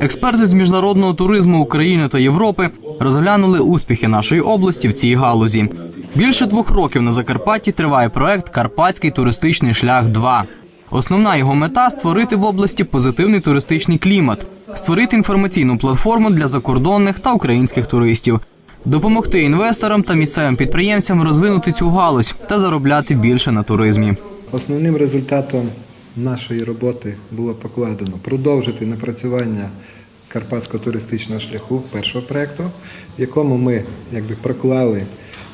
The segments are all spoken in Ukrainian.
Експерти з міжнародного туризму України та Європи розглянули успіхи нашої області в цій галузі. Більше двох років на Закарпатті триває проект Карпатський туристичний шлях 2 Основна його мета створити в області позитивний туристичний клімат, створити інформаційну платформу для закордонних та українських туристів, допомогти інвесторам та місцевим підприємцям розвинути цю галузь та заробляти більше на туризмі. Основним результатом нашої роботи було покладено продовжити напрацювання карпатського туристичного шляху першого проєкту, в якому ми якби проклали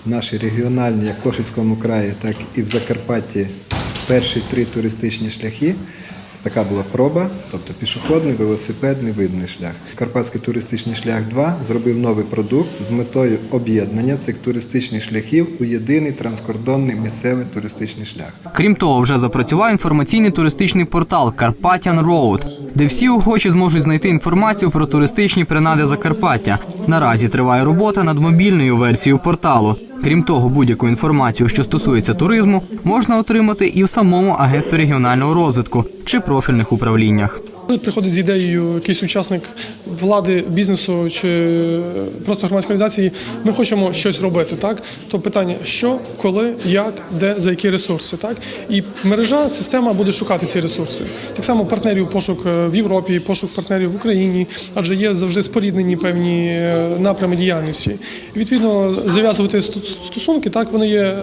наші регіональні як в Кошицькому краї, так і в Закарпатті перші три туристичні шляхи. Така була проба, тобто пішохідний, велосипедний, видний шлях. Карпатський туристичний шлях 2 зробив новий продукт з метою об'єднання цих туристичних шляхів у єдиний транскордонний місцевий туристичний шлях. Крім того, вже запрацював інформаційний туристичний портал Carpathian Road, де всі охочі зможуть знайти інформацію про туристичні принади Закарпаття. Наразі триває робота над мобільною версією порталу. Крім того, будь-яку інформацію, що стосується туризму, можна отримати і в самому агентстві регіонального розвитку чи профільних управліннях. Коли приходить з ідеєю якийсь учасник влади, бізнесу чи просто громадської організації, ми хочемо щось робити, так? То питання, що, коли, як, де, за які ресурси, так? І мережа, система буде шукати ці ресурси. Так само партнерів пошук е, в Європі, пошук партнерів в Україні, адже є завжди споріднені певні е, напрями діяльності. І відповідно зав'язувати стосунки, так вони є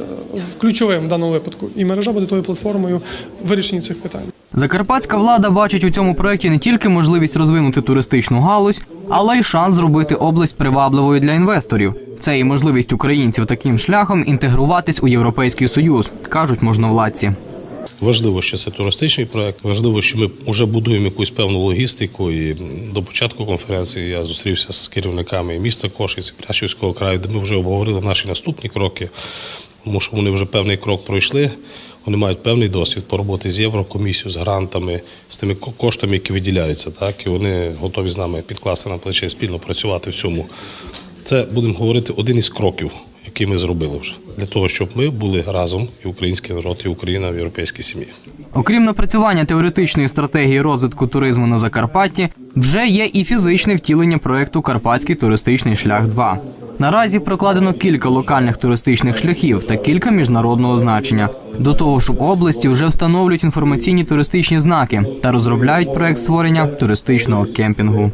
ключовим в даному випадку. І мережа буде тою платформою вирішення цих питань. Закарпатська влада бачить у цьому проєкті не тільки можливість розвинути туристичну галузь, але й шанс зробити область привабливою для інвесторів. Це і можливість українців таким шляхом інтегруватись у європейський союз, кажуть можновладці. Важливо, що це туристичний проект. Важливо, що ми вже будуємо якусь певну логістику. І до початку конференції я зустрівся з керівниками міста Кошиць, і Прячівського краю, де ми вже обговорили наші наступні кроки, тому що вони вже певний крок пройшли. Вони мають певний досвід по роботі з Єврокомісією, з грантами, з тими ко- коштами, які виділяються. Так і вони готові з нами підкласти на плече і спільно працювати в цьому. Це будемо говорити один із кроків, який ми зробили вже для того, щоб ми були разом, і український народ, і Україна в європейській сім'ї. Окрім напрацювання теоретичної стратегії розвитку туризму на Закарпатті, вже є і фізичне втілення проекту Карпатський туристичний шлях 2 Наразі прокладено кілька локальних туристичних шляхів та кілька міжнародного значення. До того ж, в області вже встановлюють інформаційні туристичні знаки та розробляють проект створення туристичного кемпінгу.